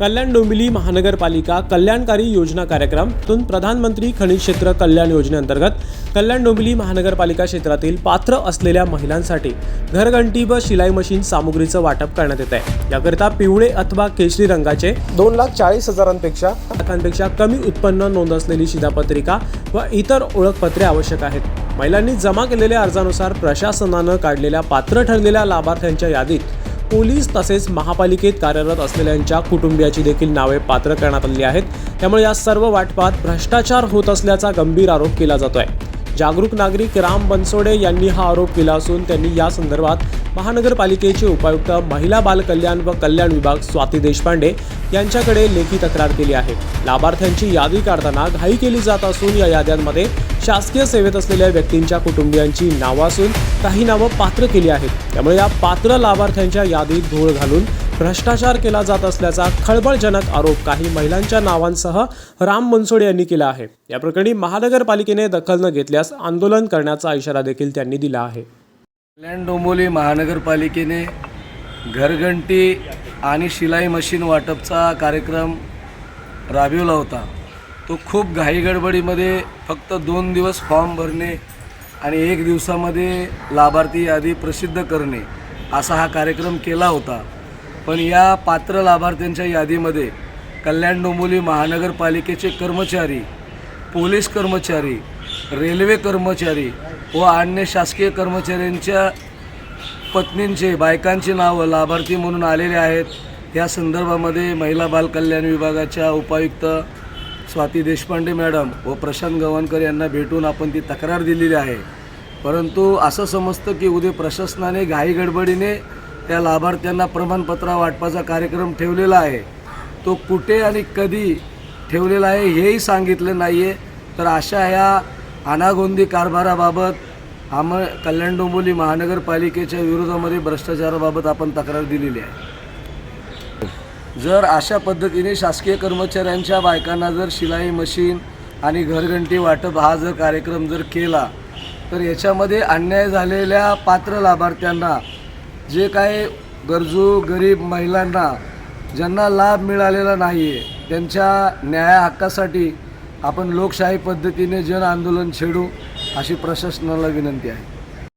कल्याण डोंबिवली महानगरपालिका कल्याणकारी योजना कार्यक्रमातून प्रधानमंत्री खनिज क्षेत्र कल्याण योजनेअंतर्गत कल्याण डोंबिवली महानगरपालिका क्षेत्रातील पात्र असलेल्या महिलांसाठी घरघंटी व शिलाई मशीन सामुग्रीचं वाटप करण्यात येत आहे याकरिता पिवळे अथवा केशरी रंगाचे दोन लाख चाळीस हजारांपेक्षा लाखांपेक्षा कमी उत्पन्न नोंद असलेली शिधापत्रिका व इतर ओळखपत्रे आवश्यक आहेत. महिलांनी जमा केलेल्या अर्जानुसार प्रशासनानं काढलेल्या पात्र ठरलेल्या लाभार्थ्यांच्या यादीत पोलीस तसेच महापालिकेत कार्यरत असलेल्यांच्या कुटुंबियाची देखील नावे पात्र करण्यात आली आहेत. त्यामुळे या सर्व वाटपात भ्रष्टाचार होत असल्याचा गंभीर आरोप केला जातोय. जागरूक नागरिक राम बनसोडे यांनी हा आरोप केला असून त्यांनी या संदर्भात महानगरपालिकेचे उपायुक्त महिला बालकल्याण व कल्याण विभाग स्वाती देशपांडे यांच्याकडे लेखी तक्रार केली आहे. लाभार्थ्यांची यादी काढताना घाई केली जात असून या याद्यांमध्ये शासकीय सेवेत असलेल्या व्यक्तींच्या कुटुंबियांची नावं असून काही नावं पात्र केली आहेत. त्यामुळे या पात्र लाभार्थ्यांच्या यादीत धूळ घालून भ्रष्टाचार केला जात असल्याचा खळबळजनक आरोप काही महिलांच्या नावांसह राम मनसोडे यांनी केला आहे. या प्रकरणी महानगरपालिकेने दखल न घेतल्यास आंदोलन करण्याचा इशारा देखील त्यांनी दिला आहे. कल्याण डोंबोली महानगरपालिकेने घरघंटी आणि शिलाई मशीन वाटपचा कार्यक्रम राबविला होता. तो खूप घाईगडबडीमध्ये फक्त दोन दिवस फॉर्म भरणे आणि एक दिवसामध्ये लाभार्थी यादी प्रसिद्ध करणे असा हा कार्यक्रम केला होता. पण या पात्र लाभार्थ्यांच्या यादीमध्ये कल्याण डोंबोली महानगरपालिकेचे कर्मचारी पोलीस कर्मचारी रेल्वे कर्मचारी व अन्य शासकीय कर्मचाऱ्यांच्या पत्नींचे बायकांची नावं लाभार्थी म्हणून आलेले आहेत. या संदर्भामध्ये महिला बालकल्याण विभागाच्या उपायुक्त स्वाती देशपांडे मॅडम व प्रशांत गव्हाणकर यांना भेटून आपण ती तक्रार दिलेली आहे. परंतु असं समजतं की उद्या प्रशासनाने घाई गडबडीने त्या लाभार्थ्यांना प्रमाणपत्र वाटपाचा कार्यक्रम ठेवलेला आहे. तो कुठे आणि कधी ठेवलेला आहे हेही सांगितलं नाही आहे तर अशा ह्या अनागोंदी कारभाराबाबत आम कल्याण डोंबोली महानगरपालिकेच्या विरोधामध्ये भ्रष्टाचाराबाबत आपण तक्रार दिलेली आहे. जर अशा पद्धतीने शासकीय कर्मचाऱ्यांच्या बायकांना जर शिलाई मशीन आणि घरघंटी वाटप हा जर कार्यक्रम जर केला तर याच्यामध्ये अन्याय झालेल्या पात्र लाभार्थ्यांना जे काय गरजू गरीब महिलांना ज्यांना लाभ मिळालेला नाही आहे त्यांच्या न्याय हक्कासाठी आपण लोकशाही पद्धतीने जन आंदोलन छेडू अशी प्रशासनाला विनंती आहे.